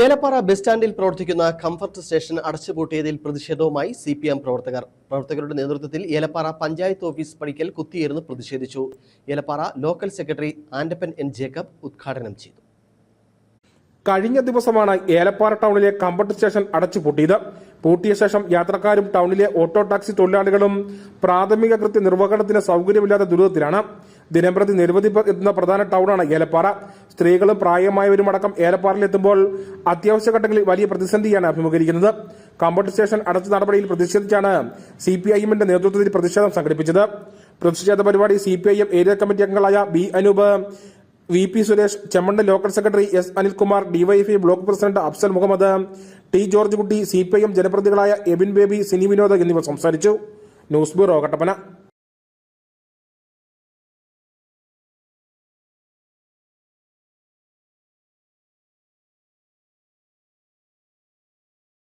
Elappara bus സ്റ്റാൻഡിൽ പ്രവർത്തിക്കുന്ന comfort station അടച്ചുപൂട്ടിയതിൽ പ്രതിഷേധവുമായി സി പി എം പ്രവർത്തകർ. പ്രവർത്തകരുടെ നേതൃത്വത്തിൽ ഏലപ്പാറ പഞ്ചായത്ത് ഓഫീസ് പടിക്കൽ കുത്തിയേർന്ന് പ്രതിഷേധിച്ചു. Elappara local secretary Andappan N Jacob ഉദ്ഘാടനം ചെയ്തു. കഴിഞ്ഞ ദിവസമാണ് ഏലപ്പാറ ടൗണിലെ കംഫർട്ട് സ്റ്റേഷൻ അടച്ചുപൂട്ടിയത്. പൂട്ടിയ ശേഷം യാത്രക്കാരും ടൗണിലെ ഓട്ടോ ടാക്സി തൊഴിലാളികളും പ്രാഥമിക കൃത്യ നിർവഹണത്തിന് സൗകര്യമില്ലാത്ത ദുരിതത്തിലാണ്. ദിനംപ്രതി നിരവധി എത്തുന്ന പ്രധാന ടൗണാണ് ഏലപ്പാറ. സ്ത്രീകളും പ്രായമായവരും അടക്കം ഏലപ്പാറയിലെത്തുമ്പോൾ അത്യാവശ്യ ഘട്ടങ്ങളിൽ വലിയ പ്രതിസന്ധിയാണ് അഭിമുഖീകരിക്കുന്നത്. കമ്പട്ട് സ്റ്റേഷൻ അടച്ച നടപടിയിൽ പ്രതിഷേധിച്ചാണ് സി പി ഐ എമ്മിന്റെ നേതൃത്വത്തിൽ പ്രതിഷേധം സംഘടിപ്പിച്ചത്. പ്രതിഷേധ പരിപാടി C P I M area committee അംഗങ്ങളായ B Anoop V P Suresh Chemmanna local secretary S Anilkumar DYFI block president Afsal Muhammad T George Kutty C P I M ജനപ്രതിനിധികളായ Abin Baby Sini Vinod എന്നിവർ സംസാരിച്ചു. News bureau Kattappana.